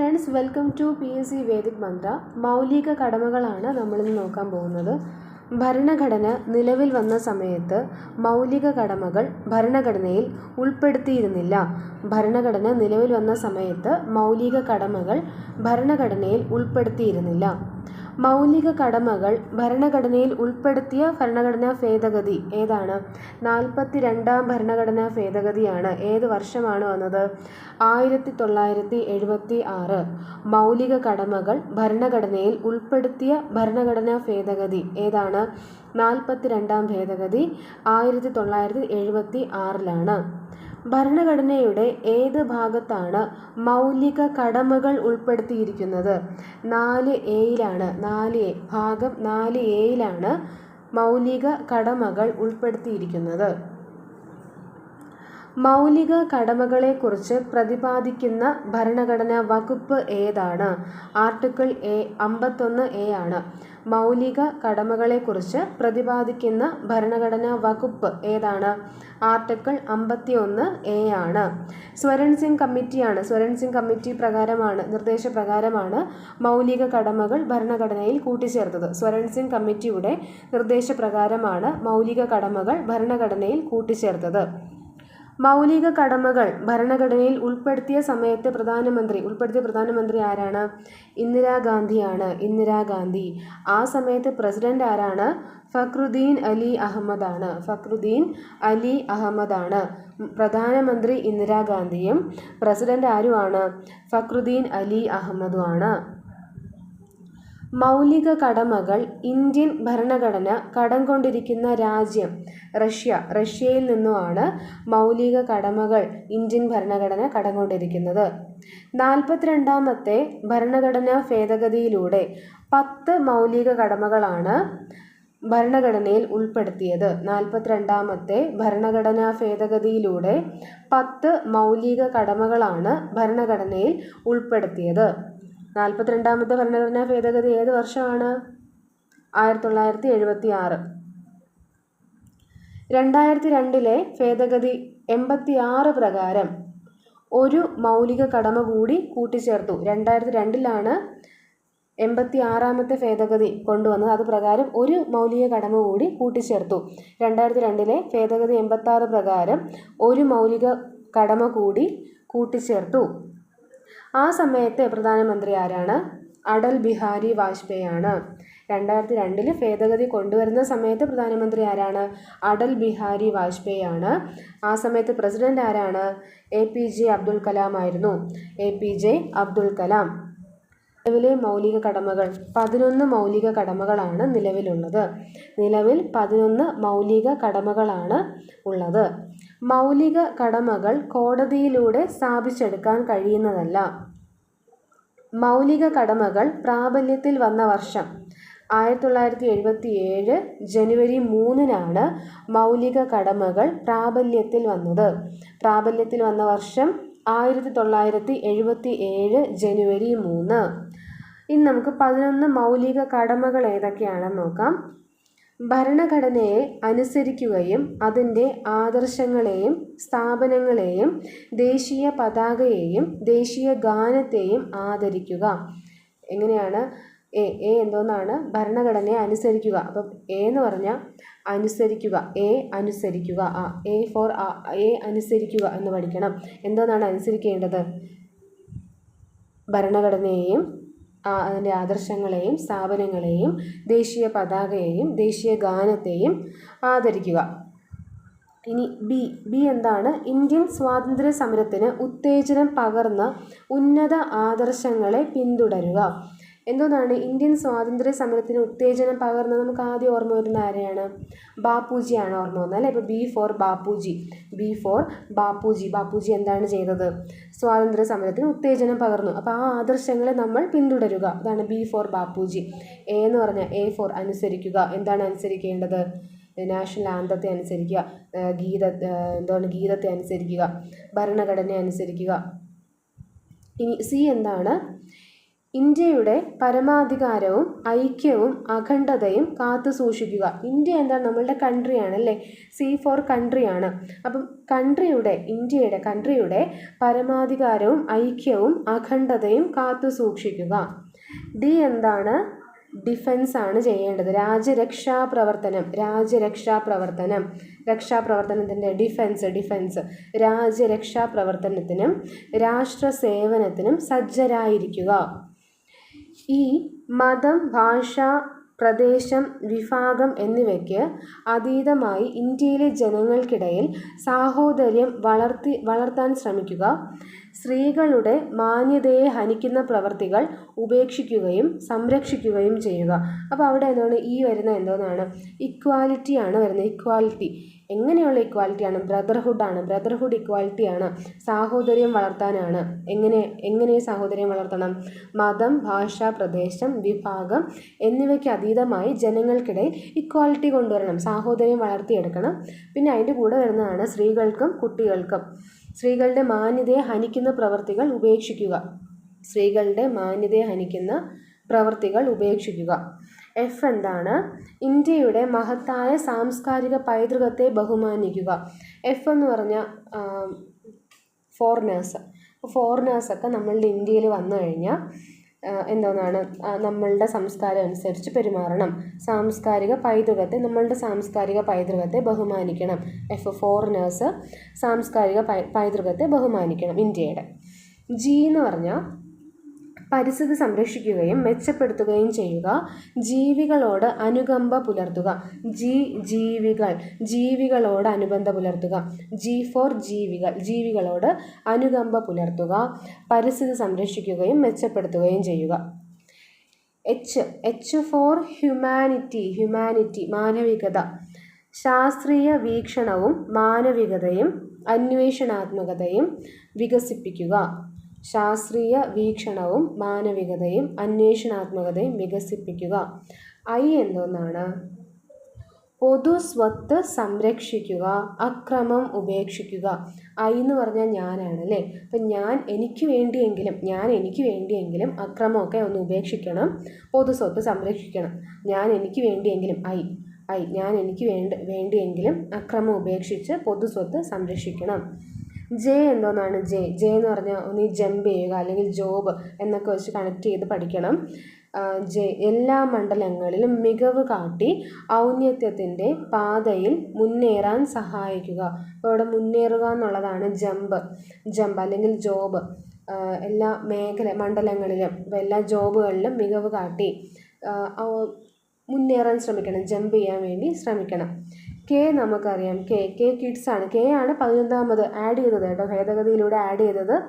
Friends welcome to P S C Vedic Mantra മൗലിക കടമകളാണ് നമ്മളിന്ന് നോക്കാൻ പോകുന്നത്. ഭരണഘടന നിലവിൽ വന്ന സമയത്ത് മൗലിക കടമകൾ ഭരണഘടനയിൽ ഉൾപ്പെടുത്തിയിരുന്നില്ല. ഭരണഘടന നിലവിൽ വന്ന സമയത്ത് മൗലിക കടമകൾ ഭരണഘടനയിൽ ഉൾപ്പെടുത്തിയിരുന്നില്ല. മൗലിക കടമകൾ ഭരണഘടനയിൽ ഉൾപ്പെടുത്തിയ ഭരണഘടനാ ഭേദഗതി ഏതാണ്? നാൽപ്പത്തി രണ്ടാം ഭരണഘടനാ ഭേദഗതിയാണ് ഏത് വർഷമാണ് വന്നത്? ആയിരത്തി തൊള്ളായിരത്തി എഴുപത്തി ആറ് മൗലിക കടമകൾ ഭരണഘടനയിൽ ഉൾപ്പെടുത്തിയ ഭരണഘടനാ ഭേദഗതി ഏതാണ്? നാൽപ്പത്തി രണ്ടാം ഭേദഗതി ആയിരത്തി തൊള്ളായിരത്തി എഴുപത്തി ആറിലാണ് ഭരണഘടനയുടെ ഏത് ഭാഗത്താണ് മൗലിക കടമകൾ ഉൾപ്പെടുത്തിയിരിക്കുന്നത്? നാല് എയിലാണ് നാല് എ ഭാഗം നാല് എയിലാണ് മൗലിക കടമകൾ ഉൾപ്പെടുത്തിയിരിക്കുന്നത്. മൗലിക കടമകളെക്കുറിച്ച് പ്രതിപാദിക്കുന്ന ഭരണഘടനാ വകുപ്പ് ഏതാണ്? ആർട്ടിക്കിൾ എ അമ്പത്തൊന്ന് എ ആണ്. മൗലിക കടമകളെക്കുറിച്ച് പ്രതിപാദിക്കുന്ന ഭരണഘടനാ വകുപ്പ് ഏതാണ്? ആർട്ടിക്കിൾ അമ്പത്തി ഒന്ന് എ ആണ്. സ്വരൺ സിംഗ് കമ്മിറ്റിയാണ്. സ്വരൺ സിംഗ് കമ്മിറ്റി പ്രകാരമാണ് നിർദ്ദേശപ്രകാരമാണ് മൗലിക കടമകൾ ഭരണഘടനയിൽ കൂട്ടിച്ചേർത്തത്. സ്വരൺ സിംഗ് കമ്മിറ്റിയുടെ നിർദ്ദേശപ്രകാരമാണ് മൗലിക കടമകൾ ഭരണഘടനയിൽ കൂട്ടിച്ചേർത്തത്. മൗലിക കടമകൾ ഭരണഘടനയിൽ ഉൾപ്പെടുത്തിയ സമയത്ത് പ്രധാനമന്ത്രി ഉൾപ്പെടുത്തിയ പ്രധാനമന്ത്രി ആരാണ്? ഇന്ദിരാഗാന്ധിയാണ്. ഇന്ദിരാഗാന്ധി. ആ സമയത്ത് പ്രസിഡന്റ് ആരാണ്? ഫക്രുദ്ദീൻ അലി അഹമ്മദാണ്. ഫക്രുദ്ദീൻ അലി അഹമ്മദാണ്. പ്രധാനമന്ത്രി ഇന്ദിരാഗാന്ധിയും പ്രസിഡന്റ് ആരുമാണ്? ഫക്രുദ്ദീൻ അലി അഹമ്മദുമാണ്. മൗലിക കടമകൾ ഇന്ത്യൻ ഭരണഘടന കടം കൊണ്ടിരിക്കുന്ന രാജ്യം റഷ്യ. റഷ്യയിൽ നിന്നുമാണ് മൗലിക കടമകൾ ഇന്ത്യൻ ഭരണഘടന കടം കൊണ്ടിരിക്കുന്നത്. നാൽപ്പത്തിരണ്ടാമത്തെ ഭരണഘടനാ ഭേദഗതിയിലൂടെ പത്ത് മൗലിക കടമകളാണ് ഭരണഘടനയിൽ ഉൾപ്പെടുത്തിയത്. നാൽപ്പത്തിരണ്ടാമത്തെ ഭരണഘടനാ ഭേദഗതിയിലൂടെ പത്ത് മൗലിക കടമകളാണ് ഭരണഘടനയിൽ ഉൾപ്പെടുത്തിയത്. നാൽപ്പത്തിരണ്ടാമത്തെ ഭരണഘടനാ ഭേദഗതി ഏത് വർഷമാണ്? ആയിരത്തി തൊള്ളായിരത്തി എഴുപത്തി ആറ് രണ്ടായിരത്തി രണ്ടിലെ ഭേദഗതി എൺപത്തി ആറ് പ്രകാരം ഒരു മൗലിക കടമ കൂടി കൂട്ടിച്ചേർത്തു. രണ്ടായിരത്തി രണ്ടിലാണ് എൺപത്തി ആറാമത്തെ ഭേദഗതി കൊണ്ടുവന്നത്. അത് പ്രകാരം ഒരു മൗലിക കടമ കൂടി കൂട്ടിച്ചേർത്തു. രണ്ടായിരത്തി രണ്ടിലെ ഭേദഗതി എൺപത്തി പ്രകാരം ഒരു മൗലിക കടമ കൂടി കൂട്ടിച്ചേർത്തു. ആ സമയത്തെ പ്രധാനമന്ത്രി ആരാണ്? അടൽ ബിഹാരി വാജ്പേയി ആണ് രണ്ടായിരത്തി രണ്ടിൽ ഭേദഗതി കൊണ്ടുവരുന്ന സമയത്ത് പ്രധാനമന്ത്രി ആരാണ്? അടൽ ബിഹാരി വാജ്പേയി ആണ് ആ സമയത്ത് പ്രസിഡന്റ് ആരാണ്? A P J Abdul Kalam ആയിരുന്നു. A P J Abdul Kalam. നിലവിലെ മൗലിക കടമകൾ. പതിനൊന്ന് മൗലിക കടമകളാണ് നിലവിലുള്ളത്. നിലവിൽ പതിനൊന്ന് മൗലിക കടമകളാണ് ഉള്ളത്. മൗലിക കടമകൾ കോടതിയിലൂടെ സ്ഥാപിച്ചെടുക്കാൻ കഴിയുന്നതല്ല. മൗലിക കടമകൾ പ്രാബല്യത്തിൽ വന്ന വർഷം ആയിരത്തി തൊള്ളായിരത്തി എഴുപത്തി ഏഴ് ജനുവരി മൂന്നിനാണ് മൗലിക കടമകൾ പ്രാബല്യത്തിൽ വന്നത്. പ്രാബല്യത്തിൽ വന്ന വർഷം ആയിരത്തി തൊള്ളായിരത്തി എഴുപത്തി ഏഴ് ജനുവരി മൂന്ന്. ഇനി നമുക്ക് പതിനൊന്ന് മൗലിക കടമകൾ ഏതൊക്കെയാണെന്ന് നോക്കാം. ഭരണഘടനയെ അനുസരിക്കുകയും അതിന്റെ ആദർശങ്ങളെയും സ്ഥാപനങ്ങളെയും ദേശീയ പതാകയെയും ദേശീയ ഗാനത്തെയും ആദരിക്കുക. എങ്ങനെയാണ്? എ എ എന്തോന്നാണ്? ഭരണഘടനയെ അനുസരിക്കുക. അപ്പം എ എന്ന് പറഞ്ഞാൽ അനുസരിക്കുക. എ അനുസരിക്കുക. ആ എ ഫോർ ആ എ അനുസരിക്കുക എന്ന് പഠിക്കണം. എന്തോന്നാണ് അനുസരിക്കേണ്ടത്? ഭരണഘടനയെയും അതിന്റെ ആദർശങ്ങളെയും സ്ഥാപനങ്ങളെയും ദേശീയ പതാകയെയും ദേശീയ ഗാനത്തെയും ആദരിക്കുക. ഇനി ബി. ബി എന്താണ്? ഇന്ത്യൻ സ്വാതന്ത്ര്യ സമരത്തിന് ഉത്തേജനം പകർന്ന ഉന്നത ആദർശങ്ങളെ പിന്തുടരുക. എന്തോന്നാണ് ഇന്ത്യൻ സ്വാതന്ത്ര്യ സമരത്തിന് ഉത്തേജനം പകർന്നത്? നമുക്ക് ആദ്യം ഓർമ്മ വരുന്ന ആരെയാണ്? ബാപ്പുജിയാണ് ഓർമ്മ വന്നത് അല്ലേ? ഇപ്പോൾ B for Bapuji. B for Bapuji. Bapuji എന്താണ് ചെയ്തത്? സ്വാതന്ത്ര്യ സമരത്തിന് ഉത്തേജനം പകർന്നു. അപ്പോൾ ആ ആദർശങ്ങളെ നമ്മൾ പിന്തുടരുക. അതാണ് ബി ഫോർ ബാപ്പുജി. എ എന്ന് പറഞ്ഞാൽ എ ഫോർ അനുസരിക്കുക. എന്താണ് അനുസരിക്കേണ്ടത്? നാഷണൽ ആന്തത്തെ അനുസരിക്കുക. ഗീത എന്താണ് ഗീതത്തെ അനുസരിക്കുക. ഭരണഘടനയെ അനുസരിക്കുക. ഇനി സി എന്താണ്? ഇന്ത്യയുടെ പരമാധികാരവും ഐക്യവും അഖണ്ഡതയും കാത്തു സൂക്ഷിക്കുക. ഇന്ത്യ എന്താണ് നമ്മളുടെ കൺട്രിയാണ് അല്ലേ? സി ഫോർ കൺട്രിയാണ് അപ്പം കൺട്രിയുടെ ഇന്ത്യയുടെ കൺട്രിയുടെ പരമാധികാരവും ഐക്യവും അഖണ്ഡതയും കാത്തു സൂക്ഷിക്കുക. ഡി എന്താണ്? ഡിഫൻസ് ആണ് ചെയ്യേണ്ടത്. രാജ്യരക്ഷാ പ്രവർത്തനം. രാജ്യരക്ഷാ പ്രവർത്തനം. രക്ഷാപ്രവർത്തനത്തിന്റെ ഡിഫൻസ് ഡിഫൻസ് രാജ്യരക്ഷാ പ്രവർത്തനത്തിനും രാഷ്ട്ര സേവനത്തിനും സജ്ജരായിരിക്കുക. ഈ മതം ഭാഷ പ്രദേശം വിഭാഗം എന്നിവയ്ക്ക് അതീതമായി ഇന്ത്യയിലെ ജനങ്ങൾക്കിടയിൽ സാഹോദര്യം വളർത്തി വളർത്താൻ ശ്രമിക്കുക. സ്ത്രീകളുടെ മാന്യതയെ ഹനിക്കുന്ന പ്രവർത്തികൾ ഉപേക്ഷിക്കുകയും സംരക്ഷിക്കുകയും ചെയ്യുക. അപ്പോൾ അവിടെ എന്താണ്? ഈ വരുന്ന എന്തോന്നാണ്? ഇക്വാലിറ്റിയാണ് വരുന്നത്. ഇക്വാലിറ്റി എങ്ങനെയുള്ള ഇക്വാലിറ്റിയാണ് ബ്രദർഹുഡാണ് ബ്രദർഹുഡ് ഇക്വാലിറ്റിയാണ് സാഹോദര്യം വളർത്താനാണ്. എങ്ങനെ എങ്ങനെ സാഹോദര്യം വളർത്തണം? മതം ഭാഷ പ്രദേശം വിഭാഗം എന്നിവയ്ക്ക് അതീതമായി ജനങ്ങൾക്കിടയിൽ ഇക്വാലിറ്റി കൊണ്ടുവരണം. സാഹോദര്യം വളർത്തിയെടുക്കണം. പിന്നെ അതിന്റെ കൂടെ വരുന്നതാണ് സ്ത്രീകൾക്കും കുട്ടികൾക്കും. സ്ത്രീകളുടെ മാന്യതയെ ഹനിക്കുന്ന പ്രവർത്തികൾ ഉപേക്ഷിക്കുക. സ്ത്രീകളുടെ മാന്യതയെ ഹനിക്കുന്ന പ്രവർത്തികൾ ഉപേക്ഷിക്കുക. എഫ് എന്താണ്? ഇന്ത്യയുടെ മഹത്തായ സാംസ്കാരിക പൈതൃകത്തെ ബഹുമാനിക്കുക. എഫ് എന്ന് പറഞ്ഞ ഫോറിനേഴ്സ് ഫോറിനേഴ്സൊക്കെ നമ്മളുടെ ഇന്ത്യയിൽ വന്നു കഴിഞ്ഞാൽ എന്തോന്നാണ്? നമ്മളുടെ സംസ്കാരം അനുസരിച്ച് പെരുമാറണം. സാംസ്കാരിക പൈതൃകത്തെ നമ്മളുടെ സാംസ്കാരിക പൈതൃകത്തെ ബഹുമാനിക്കണം. എഫ് ഫോറിനേഴ്സ് സാംസ്കാരിക പൈതൃകത്തെ ബഹുമാനിക്കണം ഇന്ത്യയുടെ. ജി എന്ന് പറഞ്ഞാൽ പരിസ്ഥിതി സംരക്ഷിക്കുകയും മെച്ചപ്പെടുത്തുകയും ചെയ്യുക. ജീവികളോട് അനുകമ്പ പുലർത്തുക. ജി ജീവികൾ. ജീവികളോട് അനുബന്ധ പുലർത്തുക. ജി ഫോർ ജീവികൾ. ജീവികളോട് അനുകമ്പ പുലർത്തുക. പരിസ്ഥിതി സംരക്ഷിക്കുകയും മെച്ചപ്പെടുത്തുകയും ചെയ്യുക. H H for humanity. Humanity മാനവികത. ശാസ്ത്രീയ വീക്ഷണവും മാനവികതയും അന്വേഷണാത്മകതയും വികസിപ്പിക്കുക. ശാസ്ത്രീയ വീക്ഷണവും മാനവികതയും അന്വേഷണാത്മകതയും വികസിപ്പിക്കുക. ഐ എന്തോന്നാണ്? പൊതു സ്വത്ത് സംരക്ഷിക്കുക അക്രമം ഉപേക്ഷിക്കുക. ഐ എന്ന് പറഞ്ഞാൽ ഞാനാണ് അല്ലേ? അപ്പം ഞാൻ എനിക്ക് വേണ്ടിയെങ്കിലും ഞാൻ എനിക്ക് വേണ്ടിയെങ്കിലും അക്രമമൊക്കെ ഒന്ന് ഉപേക്ഷിക്കണം പൊതു സ്വത്ത് സംരക്ഷിക്കണം. ഞാൻ എനിക്ക് വേണ്ടിയെങ്കിലും ഐ ഐ ഞാൻ എനിക്ക് വേണ്ട വേണ്ടിയെങ്കിലും അക്രമം ഉപേക്ഷിച്ച് പൊതു സ്വത്ത് സംരക്ഷിക്കണം. ജെ എന്തോന്നാണ് ജെ? ജെ എന്ന് പറഞ്ഞാൽ ഒന്ന് ജമ്പ് ചെയ്യുക അല്ലെങ്കിൽ ജോബ് എന്നൊക്കെ വെച്ച് കണക്ട് ചെയ്ത് പഠിക്കണം. ജെ എല്ലാ മണ്ഡലങ്ങളിലും മികവ് കാട്ടി ഔന്നത്യത്തിന്റെ പാതയിൽ മുന്നേറാൻ സഹായിക്കുക. അപ്പോൾ ഇവിടെ മുന്നേറുക എന്നുള്ളതാണ് ജമ്പ് ജമ്പ് അല്ലെങ്കിൽ ജോബ് എല്ലാ മേഖല മണ്ഡലങ്ങളിലും എല്ലാ ജോബുകളിലും മികവ് കാട്ടി മുന്നേറാൻ ശ്രമിക്കണം. ജമ്പ് ചെയ്യാൻ വേണ്ടി ശ്രമിക്കണം. കെ നമുക്കറിയാം. കെ കെ കിഡ്സ് ആണ്. കെ ആണ് പതിനൊന്നാമത് ആഡ് ചെയ്തത് കേട്ടോ. ഭേദഗതിയിലൂടെ ആഡ് ചെയ്തത്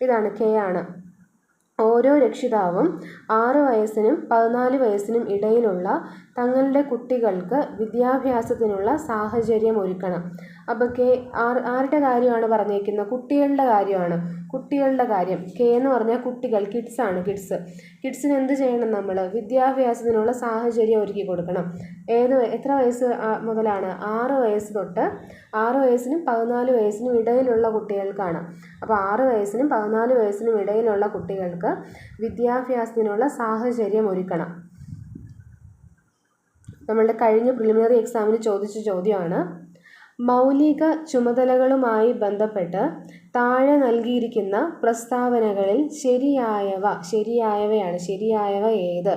ഇതാണ്. കെ ആണ്. ഓരോ രക്ഷിതാവും ആറ് വയസ്സിനും പതിനാല് വയസ്സിനും ഇടയിലുള്ള തങ്ങളുടെ കുട്ടികൾക്ക് വിദ്യാഭ്യാസത്തിനുള്ള സാഹചര്യം ഒരുക്കണം. അപ്പോൾ കെ ആർ ആരുടെ കാര്യമാണ് പറഞ്ഞേക്കുന്നത്? കുട്ടികളുടെ കാര്യമാണ്. കുട്ടികളുടെ കാര്യം. കെ എന്ന് പറഞ്ഞാൽ കുട്ടികൾ കിഡ്സാണ് കിഡ്സ് കിഡ്സിന് എന്ത് ചെയ്യണം നമ്മൾ വിദ്യാഭ്യാസത്തിനുള്ള സാഹചര്യം ഒരുക്കി കൊടുക്കണം. ഏത് എത്ര വയസ്സ് മുതലാണ്? ആറ് വയസ്സ് തൊട്ട് ആറ് വയസ്സിനും പതിനാല് വയസ്സിനും ഇടയിലുള്ള കുട്ടികൾക്കാണ്. അപ്പോൾ ആറ് വയസ്സിനും പതിനാല് വയസ്സിനും ഇടയിലുള്ള കുട്ടികൾക്ക് വിദ്യാഭ്യാസത്തിനുള്ള സാഹചര്യം ഒരുക്കണം. നമ്മളുടെ കഴിഞ്ഞ പ്രിലിമിനറി എക്സാമിന് ചോദിച്ച ചോദ്യമാണ്. മൗലിക ചുമതലകളുമായി ബന്ധപ്പെട്ട് താഴെ നൽകിയിരിക്കുന്ന പ്രസ്താവനകളിൽ ശരിയായവ ശരിയായവയാണ് ശരിയായവ ഏത്?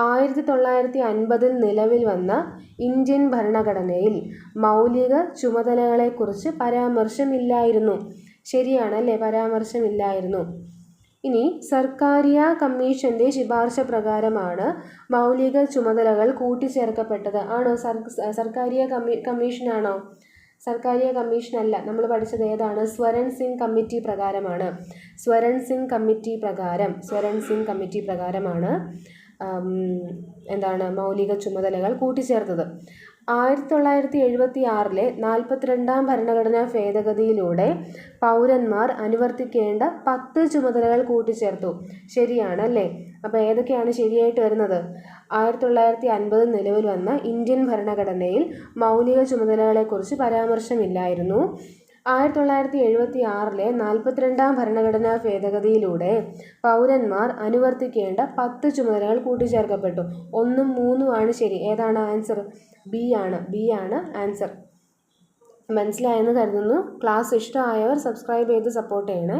ആയിരത്തി തൊള്ളായിരത്തി അൻപതിൽ നിലവിൽ വന്ന ഇന്ത്യൻ ഭരണഘടനയിൽ മൗലിക ചുമതലകളെക്കുറിച്ച് പരാമർശമില്ലായിരുന്നു. ശരിയാണ് അല്ലേ? പരാമർശമില്ലായിരുന്നു. ഇനി സർക്കാരിയ കമ്മീഷന്റെ ശുപാർശ പ്രകാരമാണ് മൗലിക ചുമതലകൾ കൂട്ടിച്ചേർക്കപ്പെട്ടത്. ആണോ? സർ സർക്കാരിയ കമ്മീ കമ്മീഷനാണോ? സർക്കാരിയ കമ്മീഷനല്ല. നമ്മൾ പഠിച്ചത് ഏതാണ്? സ്വരൺ സിംഗ് കമ്മിറ്റി പ്രകാരമാണ്. സ്വരൺ സിംഗ് കമ്മിറ്റി പ്രകാരം സ്വരൺ സിംഗ് കമ്മിറ്റി പ്രകാരമാണ് എന്താണ് മൗലിക ചുമതലകൾ കൂട്ടിച്ചേർത്തത്. ആയിരത്തി തൊള്ളായിരത്തി എഴുപത്തി ആറിലെ നാൽപ്പത്തിരണ്ടാം ഭരണഘടനാ ഭേദഗതിയിലൂടെ പൗരന്മാർ അനുവർത്തിക്കേണ്ട പത്ത് ചുമതലകൾ കൂട്ടിച്ചേർത്തു. ശരിയാണ് അല്ലേ അപ്പോൾ ഏതൊക്കെയാണ് ശരിയായിട്ട് വരുന്നത്? ആയിരത്തി തൊള്ളായിരത്തി അൻപത് നിലവിൽ വന്ന ഇന്ത്യൻ ഭരണഘടനയിൽ മൗലിക ചുമതലകളെക്കുറിച്ച് പരാമർശമില്ലായിരുന്നു. ആയിരത്തി തൊള്ളായിരത്തി എഴുപത്തി ആറിലെ നാൽപ്പത്തിരണ്ടാം ഭരണഘടനാ ഭേദഗതിയിലൂടെ പൗരന്മാർ അനുവർത്തിക്കേണ്ട പത്ത് ചുമതലകൾ കൂട്ടിച്ചേർക്കപ്പെട്ടു. ഒന്നും മൂന്നും ആണ് ശരി. ഏതാണ് ആൻസർ? ബി ആണ്. ബി ആണ് ആൻസർ. മനസ്സിലായെന്ന് കരുതുന്നു. ക്ലാസ് ഇഷ്ടമായവർ സബ്സ്ക്രൈബ് ചെയ്ത് സപ്പോർട്ട് ചെയ്യണേ.